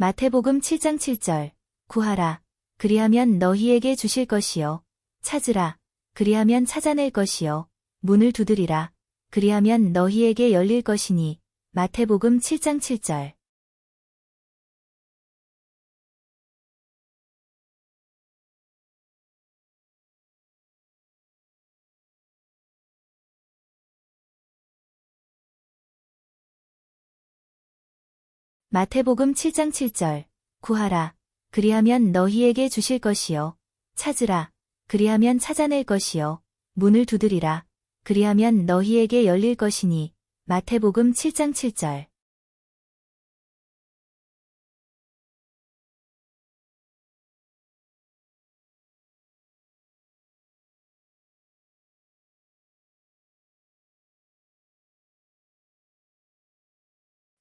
마태복음 7장 7절. 구하라. 그리하면 너희에게 주실 것이요. 찾으라. 그리하면 찾아낼 것이요. 문을 두드리라. 그리하면 너희에게 열릴 것이니. 마태복음 7장 7절 마태복음 7장 7절. 구하라. 그리하면 너희에게 주실 것이요. 찾으라. 그리하면 찾아낼 것이요. 문을 두드리라. 그리하면 너희에게 열릴 것이니 마태복음 7장 7절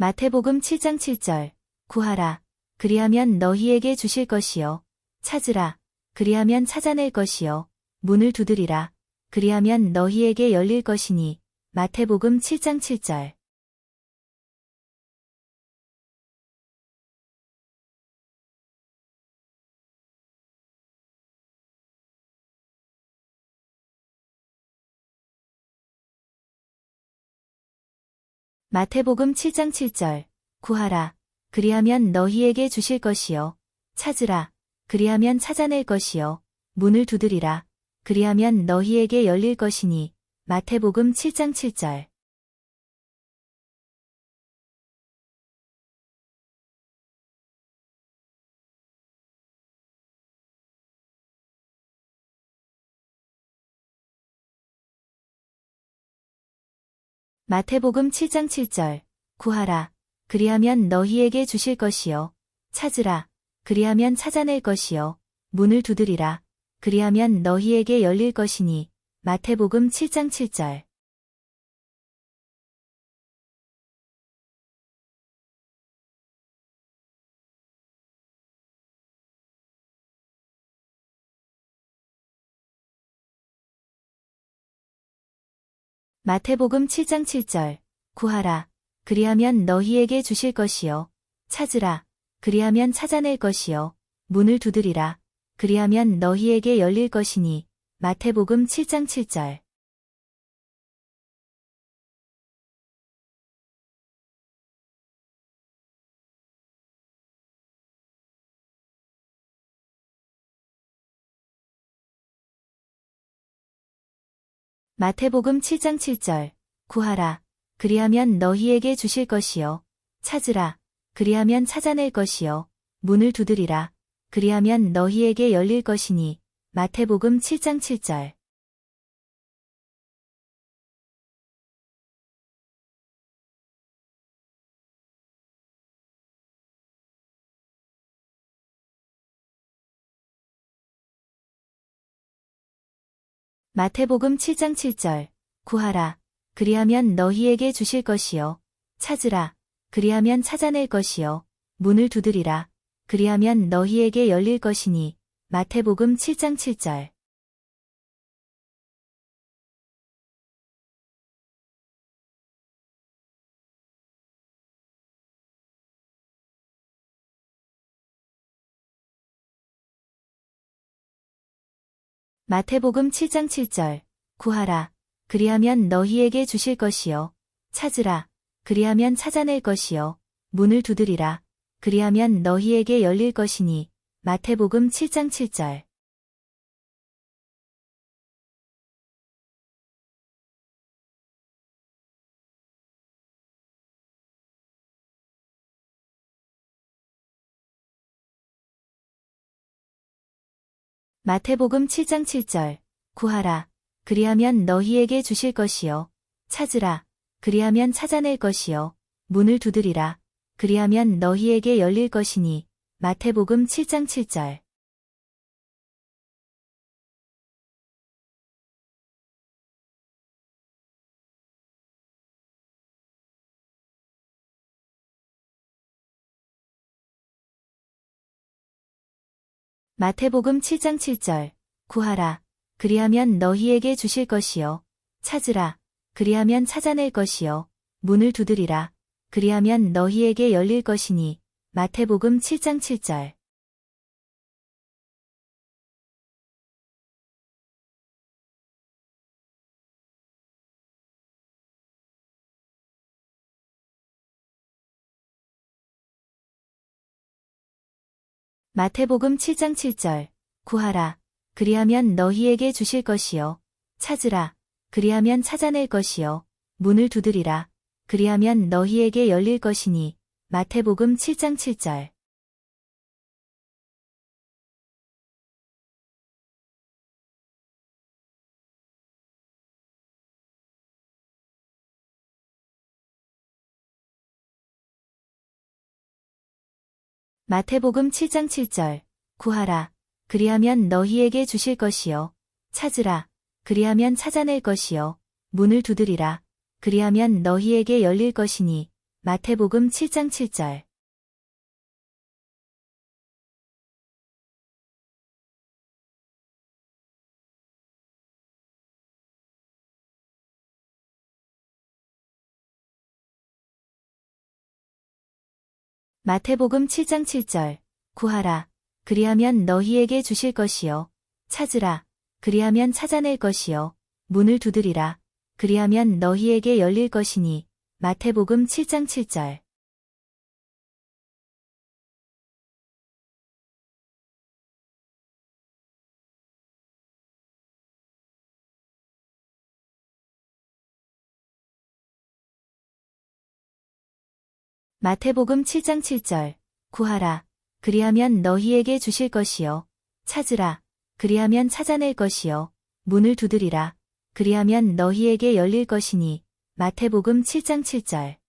마태복음 7장 7절. 구하라. 그리하면 너희에게 주실 것이요. 찾으라. 그리하면 찾아낼 것이요. 문을 두드리라. 그리하면 너희에게 열릴 것이니. 마태복음 7장 7절 마태복음 7장 7절. 구하라. 그리하면 너희에게 주실 것이요. 찾으라. 그리하면 찾아낼 것이요. 문을 두드리라. 그리하면 너희에게 열릴 것이니 마태복음 7장 7절 마태복음 7장 7절. 구하라. 그리하면 너희에게 주실 것이요. 찾으라. 그리하면 찾아낼 것이요. 문을 두드리라. 그리하면 너희에게 열릴 것이니. 마태복음 7장 7절 마태복음 7장 7절. 구하라. 그리하면 너희에게 주실 것이요. 찾으라. 그리하면 찾아낼 것이요. 문을 두드리라. 그리하면 너희에게 열릴 것이니 마태복음 7장 7절 마태복음 7장 7절. 구하라. 그리하면 너희에게 주실 것이요. 찾으라. 그리하면 찾아낼 것이요. 문을 두드리라. 그리하면 너희에게 열릴 것이니. 마태복음 7장 7절 마태복음 7장 7절. 구하라. 그리하면 너희에게 주실 것이요. 찾으라. 그리하면 찾아낼 것이요. 문을 두드리라. 그리하면 너희에게 열릴 것이니. 마태복음 7장 7절 마태복음 7장 7절. 구하라. 그리하면 너희에게 주실 것이요. 찾으라. 그리하면 찾아낼 것이요. 문을 두드리라. 그리하면 너희에게 열릴 것이니. 마태복음 7장 7절 마태복음 7장 7절. 구하라. 그리하면 너희에게 주실 것이요. 찾으라. 그리하면 찾아낼 것이요. 문을 두드리라. 그리하면 너희에게 열릴 것이니. 마태복음 7장 7절 마태복음 7장 7절. 구하라. 그리하면 너희에게 주실 것이요. 찾으라. 그리하면 찾아낼 것이요. 문을 두드리라. 그리하면 너희에게 열릴 것이니. 마태복음 7장 7절. 마태복음 7장 7절. 구하라. 그리하면 너희에게 주실 것이요. 찾으라. 그리하면 찾아낼 것이요. 문을 두드리라. 그리하면 너희에게 열릴 것이니. 마태복음 7장 7절. 마태복음 7장 7절. 구하라. 그리하면 너희에게 주실 것이요. 찾으라. 그리하면 찾아낼 것이요. 문을 두드리라. 그리하면 너희에게 열릴 것이니. 마태복음 7장 7절. 마태복음 7장 7절. 구하라. 그리하면 너희에게 주실 것이요. 찾으라. 그리하면 찾아낼 것이요. 문을 두드리라. 그리하면 너희에게 열릴 것이니. 마태복음 7장 7절. 마태복음 7장 7절. 구하라. 그리하면 너희에게 주실 것이요. 찾으라. 그리하면 찾아낼 것이요. 문을 두드리라. 그리하면 너희에게 열릴 것이니. 마태복음 7장 7절.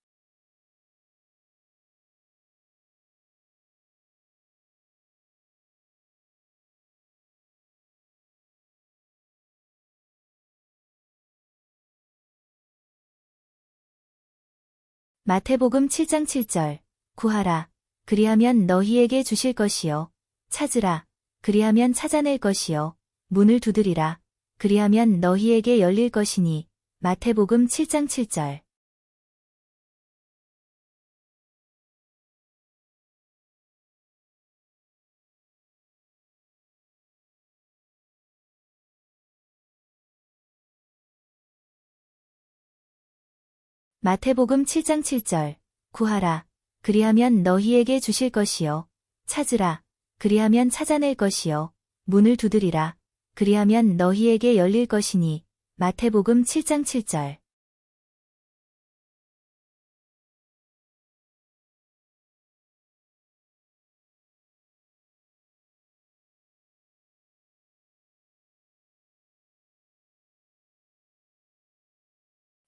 마태복음 7장 7절. 구하라. 그리하면 너희에게 주실 것이요. 찾으라. 그리하면 찾아낼 것이요. 문을 두드리라. 그리하면 너희에게 열릴 것이니. 마태복음 7장 7절. 마태복음 7장 7절. 구하라. 그리하면 너희에게 주실 것이요. 찾으라. 그리하면 찾아낼 것이요. 문을 두드리라. 그리하면 너희에게 열릴 것이니. 마태복음 7장 7절.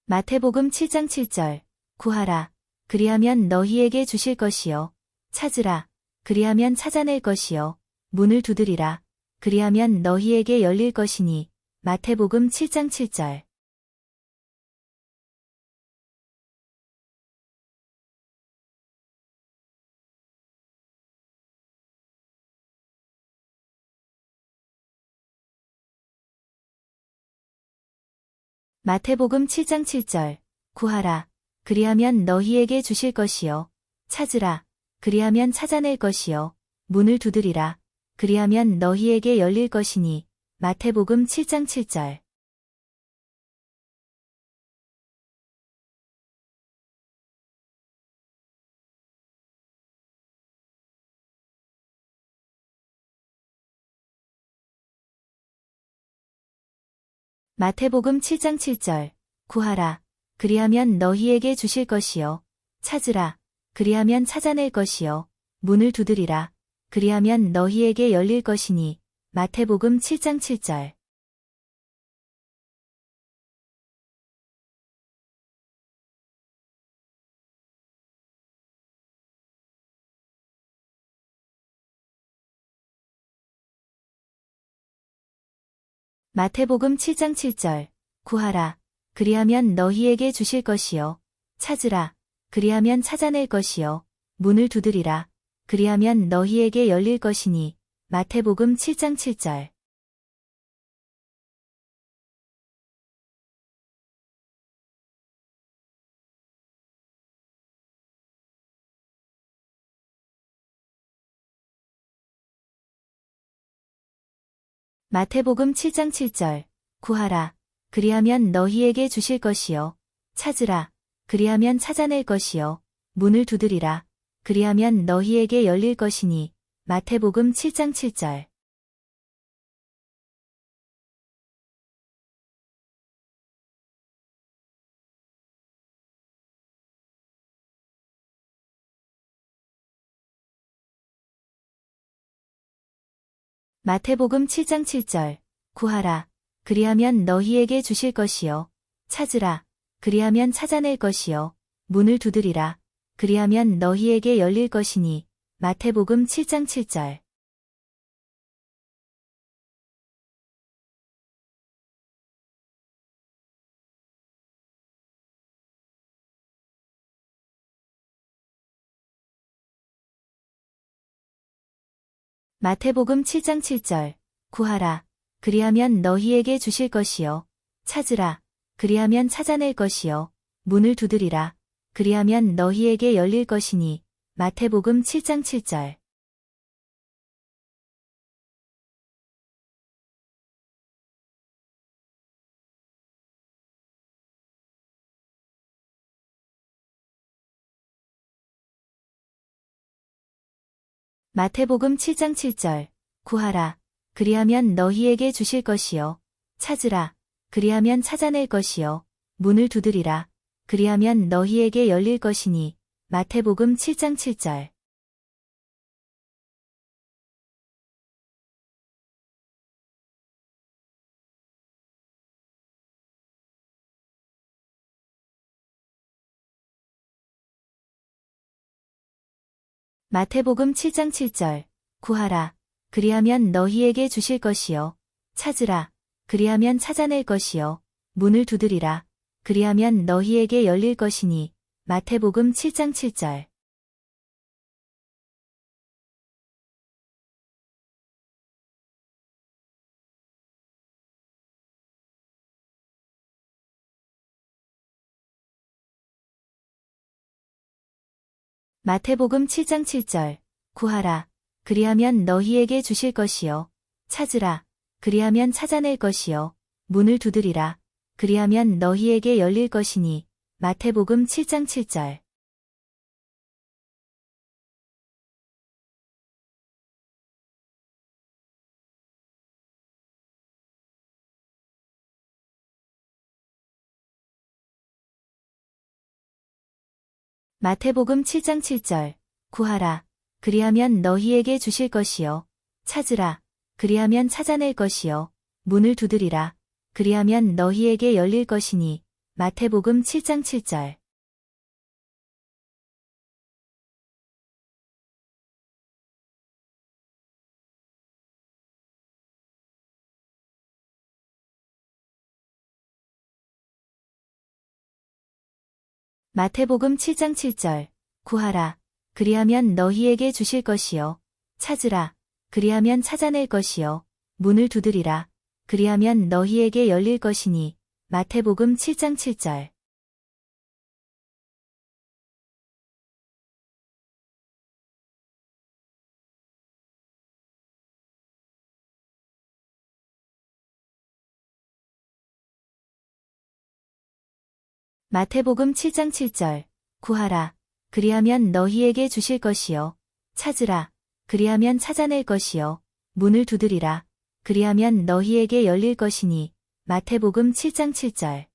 마태복음 7장 7절. 구하라. 그리하면 너희에게 주실 것이요. 찾으라. 그리하면 찾아낼 것이요. 문을 두드리라. 그리하면 너희에게 열릴 것이니. 마태복음 7장 7절. 마태복음 7장 7절. 구하라. 그리하면 너희에게 주실 것이요. 찾으라. 그리하면 찾아낼 것이요. 문을 두드리라. 그리하면 너희에게 열릴 것이니. 마태복음 7장 7절. 마태복음 7장 7절. 구하라. 그리하면 너희에게 주실 것이요. 찾으라. 그리하면 찾아낼 것이요. 문을 두드리라. 그리하면 너희에게 열릴 것이니. 마태복음 7장 7절. 마태복음 7장 7절. 구하라. 그리하면 너희에게 주실 것이요. 찾으라. 그리하면 찾아낼 것이요. 문을 두드리라. 그리하면 너희에게 열릴 것이니. 마태복음 7장 7절. 마태복음 7장 7절. 구하라. 그리하면 너희에게 주실 것이요. 찾으라. 그리하면 찾아낼 것이요. 문을 두드리라. 그리하면 너희에게 열릴 것이니. 마태복음 7장 7절 마태복음 7장 7절. 구하라. 그리하면 너희에게 주실 것이요. 찾으라. 그리하면 찾아낼 것이요. 문을 두드리라. 그리하면 너희에게 열릴 것이니 마태복음 7장 7절 마태복음 7장 7절. 구하라. 그리하면 너희에게 주실 것이요. 찾으라. 그리하면 찾아낼 것이요. 문을 두드리라. 그리하면 너희에게 열릴 것이니. 마태복음 7장 7절 마태복음 7장 7절. 구하라. 그리하면 너희에게 주실 것이요. 찾으라. 그리하면 찾아낼 것이요. 문을 두드리라. 그리하면 너희에게 열릴 것이니 마태복음 7장 7절 마태복음 7장 7절. 구하라. 그리하면 너희에게 주실 것이요. 찾으라. 그리하면 찾아낼 것이요. 문을 두드리라. 그리하면 너희에게 열릴 것이니. 마태복음 7장 7절 마태복음 7장 7절. 구하라. 그리하면 너희에게 주실 것이요. 찾으라. 그리하면 찾아낼 것이요. 문을 두드리라. 그리하면 너희에게 열릴 것이니 마태복음 7장 7절 마태복음 7장 7절. 구하라. 그리하면 너희에게 주실 것이요. 찾으라. 그리하면 찾아낼 것이요. 문을 두드리라. 그리하면 너희에게 열릴 것이니. 마태복음 7장 7절 마태복음 7장 7절. 구하라. 그리하면 너희에게 주실 것이요. 찾으라. 그리하면 찾아낼 것이요. 문을 두드리라. 그리하면 너희에게 열릴 것이니 마태복음 7장 7절 마태복음 7장 7절. 구하라. 그리하면 너희에게 주실 것이요. 찾으라. 그리하면 찾아낼 것이요. 문을 두드리라. 그리하면 너희에게 열릴 것이니. 마태복음 7장 7절